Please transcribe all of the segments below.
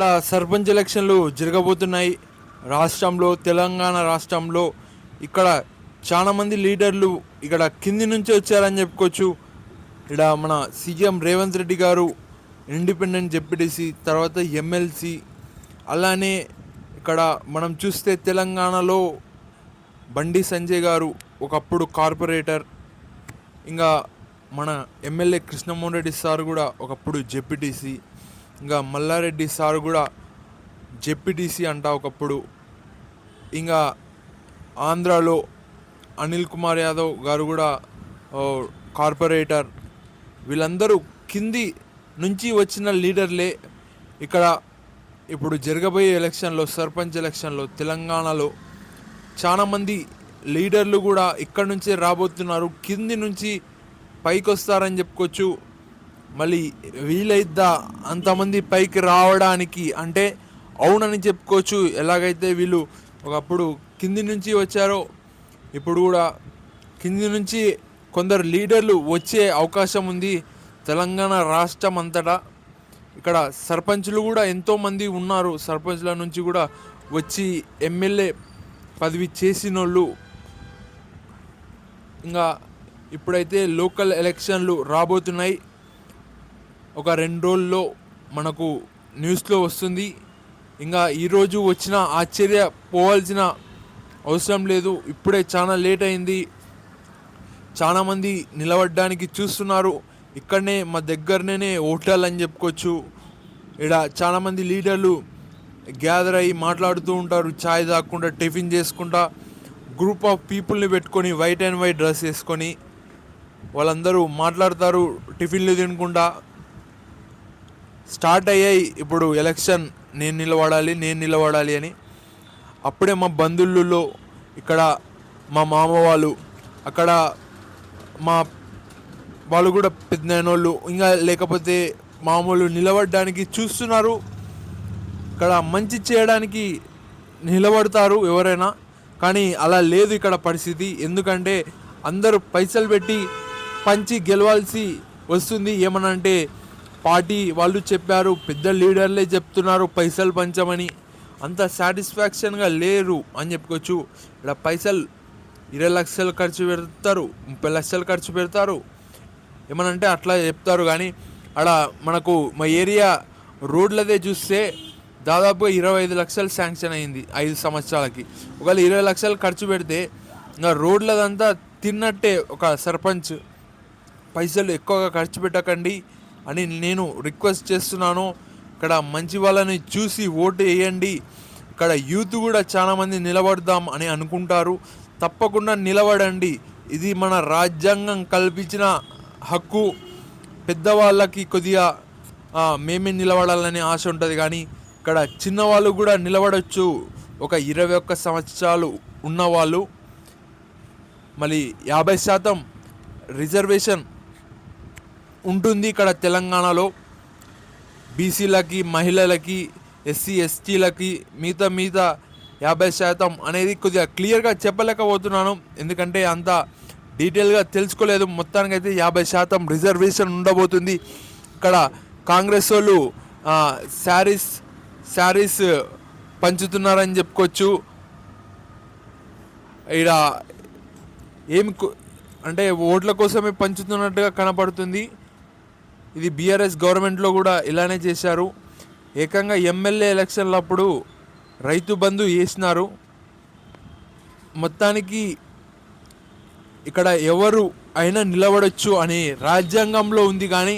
ఇక్కడ సర్పంచ్ ఎలక్షన్లు జరగబోతున్నాయి. రాష్ట్రంలో తెలంగాణ రాష్ట్రంలో ఇక్కడ చాలామంది లీడర్లు ఇక్కడ కింది నుంచి వచ్చారని చెప్పుకోవచ్చు. ఇక్కడ మన సీఎం రేవంత్ రెడ్డి గారు ఇండిపెండెంట్ జెడ్పీటీసీ తర్వాత ఎమ్మెల్సీ అలానే ఇక్కడ మనం చూస్తే తెలంగాణలో బండి సంజయ్ గారు ఒకప్పుడు కార్పొరేటర్ ఇంకా మన ఎమ్మెల్యే కృష్ణమోహన్ రెడ్డి సార్ కూడా ఒకప్పుడు జెడ్పీటీసీ ఇంకా మల్లారెడ్డి సార్ కూడా జెపిటీసీ అంట ఒకప్పుడు. ఇంకా ఆంధ్రాలో అనిల్ కుమార్ యాదవ్ గారు కూడా కార్పొరేటర్. వీళ్ళందరూ కింది నుంచి వచ్చిన లీడర్లే. ఇక్కడ ఇప్పుడు జరగబోయే ఎలక్షన్లో సర్పంచ్ ఎలక్షన్లో తెలంగాణలో చాలామంది లీడర్లు కూడా ఇక్కడ నుంచే రాబోతున్నారు. కింది నుంచి పైకి వస్తారని చెప్పుకోవచ్చు. మళ్ళీ వీలైద్దా అంతమంది పైకి రావడానికి? అంటే అవునని చెప్పుకోవచ్చు. ఎలాగైతే వీళ్ళు ఒకప్పుడు కింది నుంచి వచ్చారో ఇప్పుడు కూడా కింది నుంచి కొందరు లీడర్లు వచ్చే అవకాశం ఉంది. తెలంగాణ రాష్ట్రం అంతటా ఇక్కడ సర్పంచులు కూడా ఎంతోమంది ఉన్నారు. సర్పంచ్ల నుంచి కూడా వచ్చి ఎమ్మెల్యే పదవి చేసిన వాళ్ళు ఇంకా ఇప్పుడైతే లోకల్ ఎలక్షన్లు రాబోతున్నాయి. ఒక రెండు రోజుల్లో మనకు న్యూస్లో వస్తుంది. ఇంకా ఈరోజు వచ్చిన ఆశ్చర్య పోవాల్సిన అవసరం లేదు. ఇప్పుడే చాలా లేట్ అయింది. చాలామంది నిలబడడానికి చూస్తున్నారు. ఇక్కడనే మా దగ్గరనే హోటల్ అని చెప్పుకోవచ్చు. ఇక్కడ చాలామంది లీడర్లు గ్యాదర్ అయ్యి మాట్లాడుతూ ఉంటారు. ఛాయ్ తాగకుండా టిఫిన్ చేసుకుంటా గ్రూప్ ఆఫ్ పీపుల్ని పెట్టుకొని వైట్ అండ్ వైట్ డ్రెస్ వేసుకొని వాళ్ళందరూ మాట్లాడతారు టిఫిన్లు తినకుండా స్టార్ట్ అయ్యాయి ఇప్పుడు ఎలక్షన్ నేను నిలబడాలి నేను నిలబడాలి అని. అప్పుడే మా బంధువులలో ఇక్కడ మా మామ వాళ్ళు అక్కడ మా వాళ్ళు కూడా పెద్దనోళ్ళు ఇంకా లేకపోతే మామూలు నిలబడడానికి చూస్తున్నారు. ఇక్కడ మంచి చేయడానికి నిలబడతారు ఎవరైనా కానీ అలా లేదు ఇక్కడ పరిస్థితి. ఎందుకంటే అందరూ పైసలు పెట్టి పంచి గెలవాల్సి వస్తుంది. ఏమనంటే పార్టీ వాళ్ళు చెప్పారు పెద్ద లీడర్లే చెప్తున్నారు పైసలు పంచమని. అంత సాటిస్ఫాక్షన్గా లేరు అని చెప్పుకోవచ్చు. ఇక్కడ పైసలు ఇరవై లక్షలు ఖర్చు పెడతారు ముప్పై లక్షలు ఖర్చు పెడతారు. ఏమనంటే అట్లా చెప్తారు కానీ ఆడ మనకు మా ఏరియా రోడ్లదే చూస్తే దాదాపు ఇరవై ఐదు లక్షలు శాంక్షన్ అయింది ఐదు సంవత్సరాలకి. ఒకవేళ ఇరవై లక్షలు ఖర్చు పెడితే ఇంకా రోడ్లదంతా తిన్నట్టే ఒక సర్పంచ్. పైసలు ఎక్కువగా ఖర్చు పెట్టకండి అని నేను రిక్వెస్ట్ చేస్తున్నాను. ఇక్కడ మంచి వాళ్ళని చూసి ఓటు వేయండి. ఇక్కడ యూత్ కూడా చాలామంది నిలబడదాం అని అనుకుంటారు. తప్పకుండా నిలబడండి. ఇది మన రాజ్యాంగం కల్పించిన హక్కు. పెద్దవాళ్ళకి కొద్దిగా మేమే నిలబడాలని ఆశ ఉంటుంది కానీ ఇక్కడ చిన్నవాళ్ళు కూడా నిలబడొచ్చు. ఒక ఇరవై ఒక్క సంవత్సరాలు ఉన్నవాళ్ళు. మళ్ళీ యాభై శాతం రిజర్వేషన్ ఉంటుంది ఇక్కడ తెలంగాణలో. బీసీలకి మహిళలకి ఎస్సీ ఎస్టీలకి మిగతా మిగతా యాభై శాతం అనేది కొద్దిగా క్లియర్గా చెప్పలేకపోతున్నాను. ఎందుకంటే అంత డీటెయిల్గా తెలుసుకోలేదు. మొత్తానికైతే యాభై శాతం రిజర్వేషన్ ఉండబోతుంది. ఇక్కడ కాంగ్రెస్ వాళ్ళు శారీస్ శారీస్ పంచుతున్నారని చెప్పుకోవచ్చు. ఇక్కడ ఏమి అంటే ఓట్ల కోసమే పంచుతున్నట్టుగా కనపడుతుంది. ఇది బీఆర్ఎస్ గవర్నమెంట్లో కూడా ఇలానే చేశారు. ఏకంగా ఎమ్మెల్యే ఎలక్షన్లప్పుడు రైతు బంధు వేసినారు. మొత్తానికి ఇక్కడ ఎవరు అయినా నిలబడొచ్చు అని రాజ్యాంగంలో ఉంది కానీ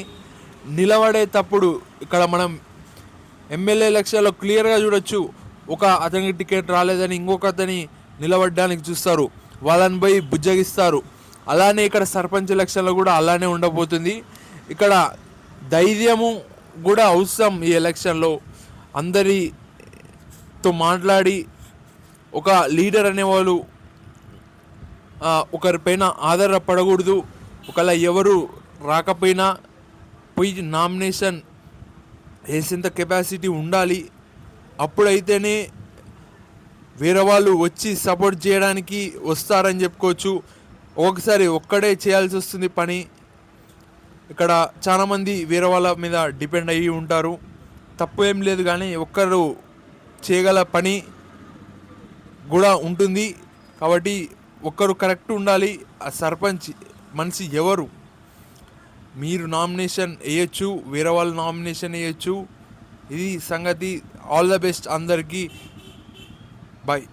నిలబడేటప్పుడు ఇక్కడ మనం ఎమ్మెల్యే ఎలక్షన్లో క్లియర్గా చూడొచ్చు. ఒక అతనికి టికెట్ రాలేదని ఇంకొక అతని నిలబడడానికి చూస్తారు. వాళ్ళని పోయి బుజ్జగిస్తారు. అలానే ఇక్కడ సర్పంచ్ ఎలక్షన్లో కూడా అలానే ఉండబోతుంది. ఇక్కడ ధైర్యము కూడా అవసరం ఈ ఎలక్షన్లో. అందరితో మాట్లాడి ఒక లీడర్ అనేవాళ్ళు ఒకరిపైన ఆధారపడకూడదు. ఒకవేళ ఎవరు రాకపోయినా పోయి నామినేషన్ వేసేంత కెపాసిటీ ఉండాలి. అప్పుడైతేనే వేరే వాళ్ళు వచ్చి సపోర్ట్ చేయడానికి వస్తారని చెప్పుకోవచ్చు. ఒక్కొక్కసారి ఒక్కడే చేయాల్సి వస్తుంది పని. ఇక్కడ చాలామంది వేరే వాళ్ళ మీద డిపెండ్ అయ్యి ఉంటారు. తప్పు ఏం లేదు కానీ ఒక్కరు చేయగల పని కూడా ఉంటుంది. కాబట్టి ఒక్కరు కరెక్ట్ ఉండాలి. ఆ సర్పంచ్ మనిషి ఎవరు? మీరు నామినేషన్ వేయచ్చు వేరే వాళ్ళు నామినేషన్ వేయచ్చు. ఇది సంగతి. ఆల్ ద బెస్ట్ అందరికీ. బాయ్